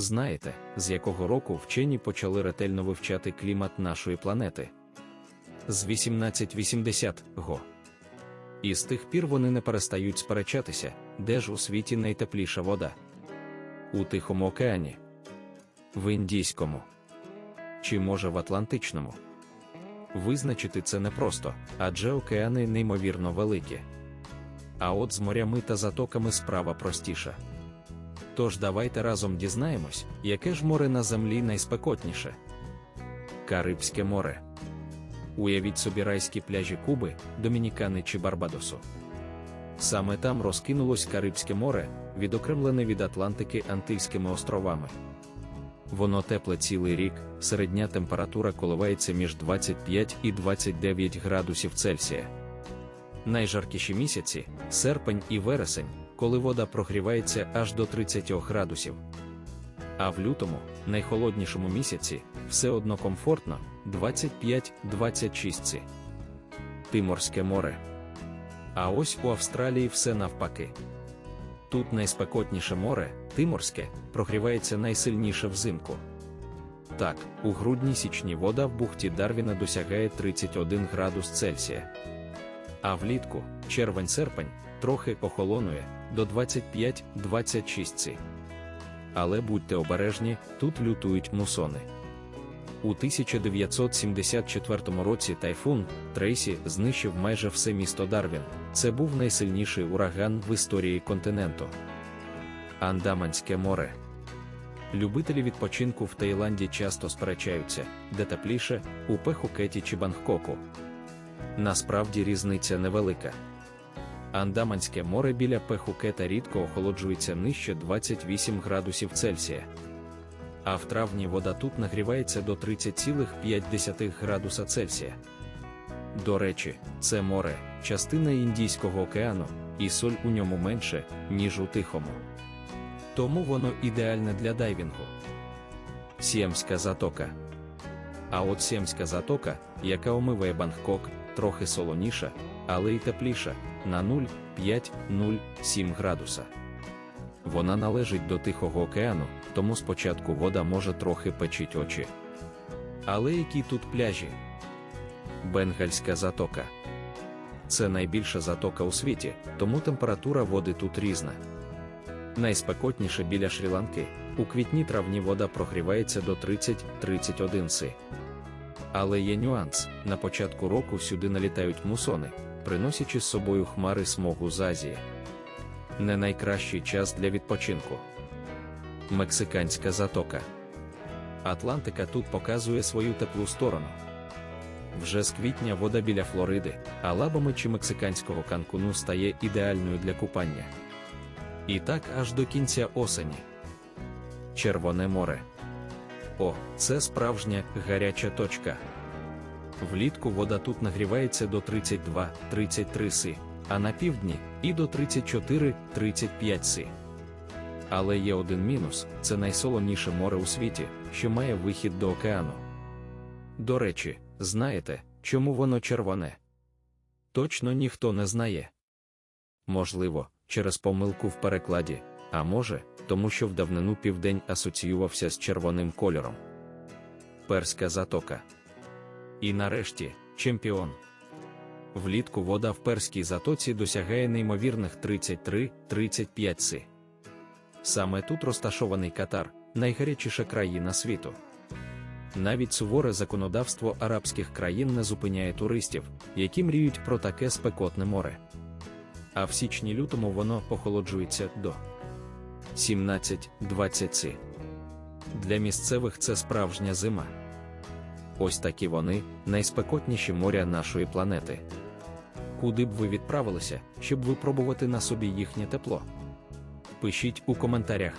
Знаєте, з якого року вчені почали ретельно вивчати клімат нашої планети? З 1880-го. І з тих пір вони не перестають сперечатися, де ж у світі найтепліша вода? У Тихому океані, в Індійському чи може в Атлантичному? Визначити це непросто, адже океани неймовірно великі. А от з морями та затоками справа простіша. Тож давайте разом дізнаємось, яке ж море на землі найспекотніше. Карибське море. Уявіть собі райські пляжі Куби, Домінікани чи Барбадосу. Саме там розкинулось Карибське море, відокремлене від Атлантики Антильськими островами. Воно тепле цілий рік, середня температура коливається між 25 і 29 градусів Цельсія. Найжаркіші місяці серпень і вересень, коли вода прогрівається аж до 30 градусів. А в лютому, найхолоднішому місяці, все одно комфортно 25-26. Тиморське море. А ось у Австралії все навпаки. Тут найспекотніше море, Тиморське, прогрівається найсильніше взимку. Так, у грудні січні вода в бухті Дарвіна досягає 31 градус Цельсія. А влітку, червень-серпень, трохи охолонує до 25-26. Але будьте обережні, тут лютують мусони. У 1974 році тайфун Трейсі знищив майже все місто Дарвін. Це був найсильніший ураган в історії континенту. Андаманське море. Любителі відпочинку в Таїланді часто сперечаються, де тепліше, у Пехукеті чи Бангкоку. Насправді різниця невелика. Андаманське море біля Пехукета рідко охолоджується нижче 28 градусів Цельсія. А в травні вода тут нагрівається до 30,5 градуса Цельсія. До речі, це море, частина Індійського океану, і соль у ньому менше, ніж у Тихому. Тому воно ідеальне для дайвінгу. Сіамська затока. А от Сіамська затока, яка омиває Бангкок, трохи солоніша, але й тепліша на 0,5-0,7 градуса. Вона належить до Тихого океану, тому спочатку вода може трохи печить очі. Але які тут пляжі? Бенгальська затока. Це найбільша затока у світі, тому температура води тут різна. Найспекотніше біля Шрі-Ланки, у квітні травні вода прогрівається до 30-31 си. Але є нюанс: на початку року сюди налітають мусони, приносячи з собою хмари смогу з Азії. Не найкращий час для відпочинку. Мексиканська затока. Атлантика тут показує свою теплу сторону. Вже з квітня вода біля Флориди, Алабами чи мексиканського канкуну стає ідеальною для купання. І так аж до кінця осені. Червоне море. О, це справжня гаряча точка. Влітку вода тут нагрівається до 32-33 си, а на півдні і до 34-35 си. Але є один мінус: це найсолоніше море у світі, що має вихід до океану. До речі, знаєте, чому воно червоне? Точно ніхто не знає. Можливо, через помилку в перекладі, а може, тому що в давнину південь асоціювався з червоним кольором. Перська затока. І нарешті чемпіон. Влітку вода в перській затоці досягає неймовірних 33-35 си. Саме тут розташований Катар, найгарячіша країна світу. Навіть суворе законодавство арабських країн не зупиняє туристів, які мріють про таке спекотне море. А в січні-лютому воно похолоджується до 17-20 си. Для місцевих це справжня зима. Ось такі вони найспекотніші моря нашої планети. Куди б ви відправилися, щоб випробувати на собі їхнє тепло? Пишіть у коментарях.